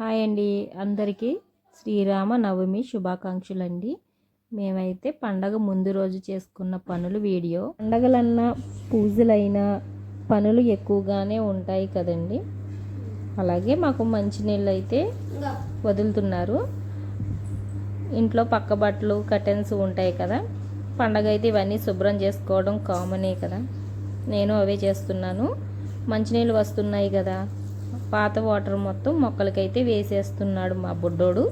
Hi అండి. అందరికీ శ్రీరామ నవమి శుభాకాంక్షలు అండి మేమైతే పండగ ముందు రోజు చేసుకున్న పనులు వీడియో. పండగలన్నా పూజలైనా పనులు ఎక్కువగానే ఉంటాయి కదండి. అలాగే మాకు మంచినీళ్ళు అయితే వదులుతున్నారు. ఇంట్లో పక్క బట్టలు కర్టెన్స్ ఉంటాయి కదా. పండగ అయితే ఇవన్నీ శుభ్రం చేసుకోవడం కామనే కదా. నేను అవే చేస్తున్నాను. మంచినీళ్ళు వస్తున్నాయి కదా. పాత వాటర్ మొత్తం మొక్కలకైతే వేసేస్తున్నాడు మా బుడ్డోడు.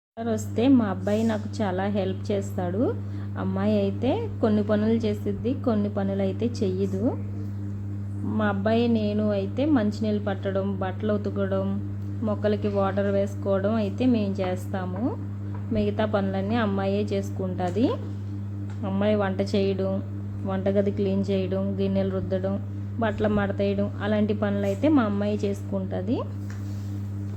వాటర్ వస్తే మా అబ్బాయి నాకు చాలా హెల్ప్ చేస్తాడు. అమ్మాయి అయితే కొన్ని పనులు చేసిద్ది కొన్ని పనులు అయితే చెయ్యదు. మా అబ్బాయి నేను అయితే మంచినీళ్ళు పట్టడం బట్టలు ఉతకడం మొక్కలకి వాటర్ వేసుకోవడం అయితే మేము చేస్తాము. మిగతా పనులన్నీ అమ్మాయే చేసుకుంటుంది. అమ్మాయి వంట చేయడం వంటగది క్లీన్ చేయడం గిన్నెలు రుద్దడం బట్టలు మడతేయడం అలాంటి పనులు అయితే మా అమ్మాయి చేసుకుంటుంది.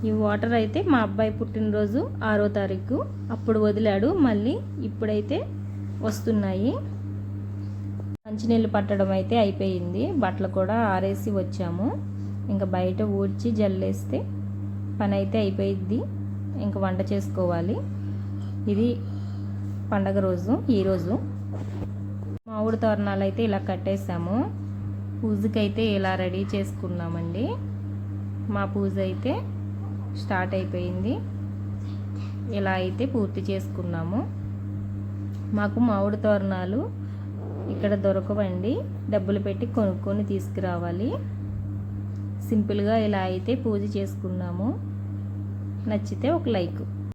ఈ వాటర్ అయితే మా అబ్బాయి పుట్టినరోజు ఆరో తారీఖు. అప్పుడు వదిలాడు మళ్ళీ ఇప్పుడైతే వస్తున్నాయి. మంచినీళ్ళు పట్టడం అయితే అయిపోయింది. బట్టలు కూడా ఆరేసి వచ్చాము. ఇంకా బయట ఊడ్చి జల్లేస్తే పని అయితే అయిపోయింది ఇంకా వంట చేసుకోవాలి. ఇది పండగ రోజు ఈరోజు మామిడి తోరణాలు అయితే ఇలా కట్టేసాము. పూజకైతే ఇలా రెడీ చేసుకున్నామండి. మా పూజ అయితే స్టార్ట్ అయిపోయింది. ఇలా అయితే పూర్తి చేసుకున్నాము. మాకు మామిడి తోరణాలు ఇక్కడ దొరకవండి. డబ్బులు పెట్టి కొనుక్కొని తీసుకురావాలి. సింపుల్గా ఇలా అయితే పూజ చేసుకున్నాము. నచ్చితే ఒక లైక్.